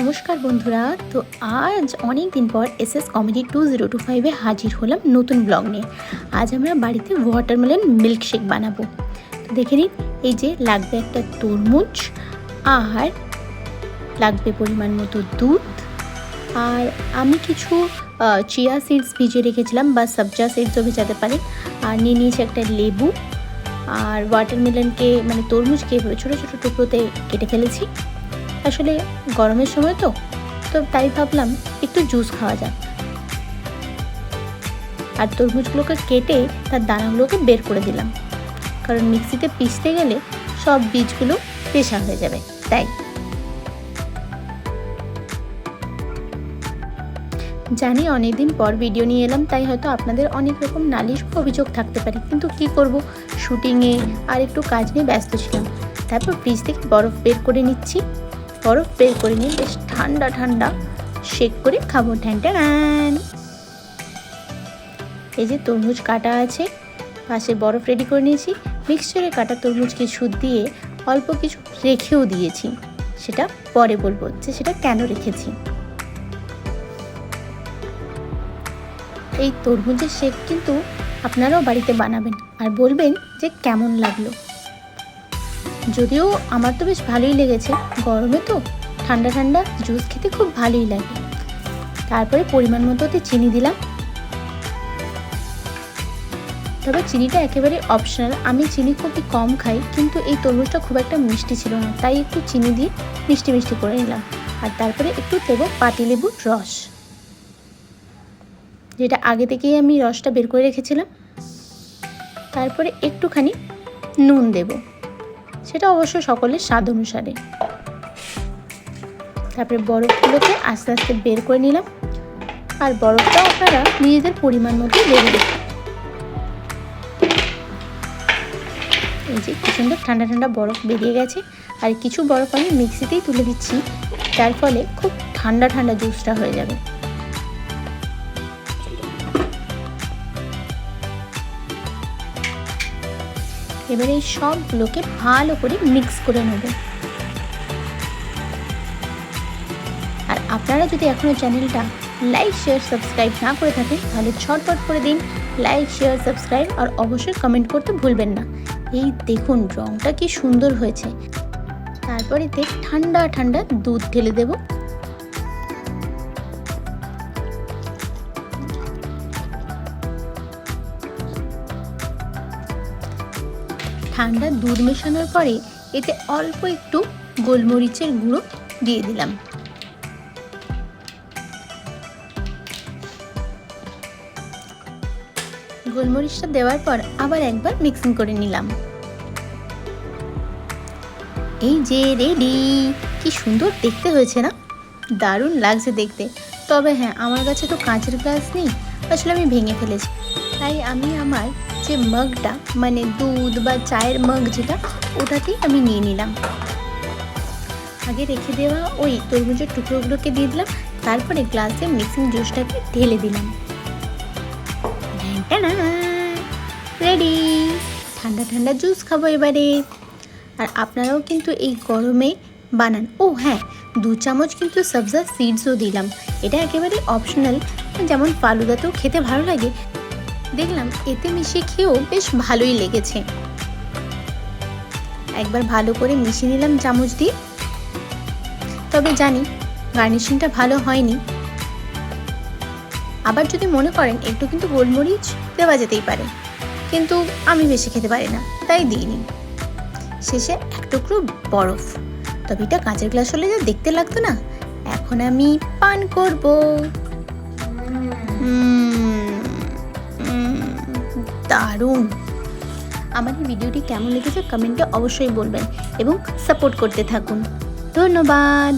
নমস্কার বন্ধুরা, তো আজ অনেক দিন পর S S comedy two zero two ফাইভে হাজির হলাম নতুন ব্লগ নিয়ে। আজ আমরা বাড়িতে ওয়াটারমেলন মিল্কশেক বানাবো। তো দেখে নিন, এই যে লাগবে একটা তরমুজ, আর লাগবে পরিমাণ মতো দুধ, আর আমি কিছু চিয়া সিডস ভিজিয়ে রেখেছিলাম বা সবজা সিডসও ভেজাতে পারে, আর নিয়ে নিয়েছি একটা লেবু, আর ওয়াটারমেলনকে মানে তরমুজকে ছোটো ছোটো টুকরোতে কেটে ফেলেছি। আসলে গরমের সময় তো তো তাই ভাবলাম একটু জুস খাওয়া যাক। আর তরমুজগুলোকে কেটে তার দানাগুলোকে বের করে দিলাম। কারণ মিক্সিতে পিষতে গেলে সব বীজগুলো পেশা হয়ে যাবে, তাই। জানি অনেকদিন পর ভিডিও নিয়ে এলাম, তাই হয়তো আপনাদের অনেক রকম নালিশ অভিযোগ থাকতে পারে। কিন্তু কি করব? শুটিংয়ে আর একটু কাজ নিয়ে ব্যস্ত ছিলাম। তারপর ফ্রিজ থেকে বরফ বের করে নিচ্ছি। বরফ বের করে নিয়ে বেশ ঠান্ডা ঠান্ডা শেক করে খাব। ঠ্যান এই যে তরমুজ কাটা আছে, পাশে বরফ রেডি করে নিয়েছি। মিক্সচারে কাটা তরমুজ কিছু দিয়ে অল্প কিছু রেখেও দিয়েছি। সেটা পরে বলব যে সেটা কেন রেখেছি। এই তরমুজের শেক কিন্তু আপনারাও বাড়িতে বানাবেন আর বলবেন যে কেমন লাগল। যদিও আমার তো বেশ ভালোই লেগেছে। গরমে তো ঠান্ডা ঠান্ডা জুস খেতে খুব ভালোই লাগে। তারপরে পরিমাণ মতোতে চিনি দিলাম। তবে চিনিটা একেবারে অপশনাল আমি চিনি খুবই কম খাই, কিন্তু এই তরমুজটা খুব একটা মিষ্টি ছিল না। তাই একটু চিনি দিয়ে মিষ্টি মিষ্টি করে নিলাম। আর তারপরে একটু দেবো পাতিলেবুর রস। যেটা আগে থেকেই আমি রসটা বের করে রেখেছিলাম। তারপরে একটুখানি নুন দেবো। সেটা অবশ্য সকলের স্বাদ অনুসারে। তারপরে বরফগুলোকে আস্তে আস্তে বের করে নিলাম। আর বরফটা আপনারা নিজেদের পরিমাণ মতো দেবে এই যে কি সুন্দর ঠান্ডা ঠান্ডা বরফ বেরিয়ে গেছে। আর কিছু বরফ আমি মিক্সিতেই তুলে দিচ্ছি। যার ফলে খুব ঠান্ডা ঠান্ডা জুসটা হয়ে যাবে। এবারে এই সবগুলোকে ভালো করে মিক্স করে নেব আর আপনারা যদি এখনও চ্যানেলটা লাইক শেয়ার সাবস্ক্রাইব না করে থাকেন, তাহলে ছটপট করে দিন লাইক শেয়ার সাবস্ক্রাইব আর অবশ্যই কমেন্ট করতে ভুলবেন না। এই দেখুন রঙটা কি সুন্দর হয়েছে। তারপরে ঠান্ডা ঠান্ডা দুধ ঢেলে দেবো। ঠান্ডা দুধ মেশানোর পরে এতে অল্প একটু গোলমরিচের গুঁড়ো দিয়ে দিলাম। গোলমরিচটা দেওয়ার পর আবার একবার মিক্সিং করে নিলাম। এই যে রেডি! কি সুন্দর দেখতে হয়েছে না? দারুণ লাগছে দেখতে। তবে হ্যাঁ আমার কাছে তো কাঁচের গ্লাস নেই। আসলে আমি ভেঙে ফেলেছি। তাই আমি আমার যে মগটা মানে দুধ বা চায়ের মগ যেটা, ওটাতেই আমি নিয়ে নিলাম। আগে রেখে দেওয়া ওই তরমুজের টুকরোগুলোকে দিয়ে দিলাম, তারপরে গ্লাসে মিক্সিং জুসটাকে ঢেলে দিলাম। রেডি। ঠান্ডা ঠান্ডা জুস খাব এবারে। আর আপনারাও কিন্তু এই গরমে বানান। ও হ্যাঁ দু চামচ কিন্তু সবজা সিডসও দিলাম। এটা একেবারে অপশনাল যেমন ফালুদাতেও খেতে ভালো লাগে দেখলাম এতে মিশিয়ে খেয়েও বেশ ভালোই লেগেছে। একবার ভালো করে মিশিয়ে নিলাম চামচ দিয়ে। তবে জানি গার্নিশিংটা ভালো হয়নি। আবার যদি মনে করেন একটু কিন্তু গোলমরিচ দেওয়া যেতেই পারে, কিন্তু আমি বেশি খেতে পারি না, তাই দিইনি। শেষে এক টুকরো বরফ। তবে এটা কাঁচের গ্লাস হলে যা দেখতে লাগতো না, এখন আমি পান করব। দারুণ। আমার এই ভিডিওটি কেমন লেগেছে কমেন্টে অবশ্যই বলবেন এবং সাপোর্ট করতে থাকুন। ধন্যবাদ।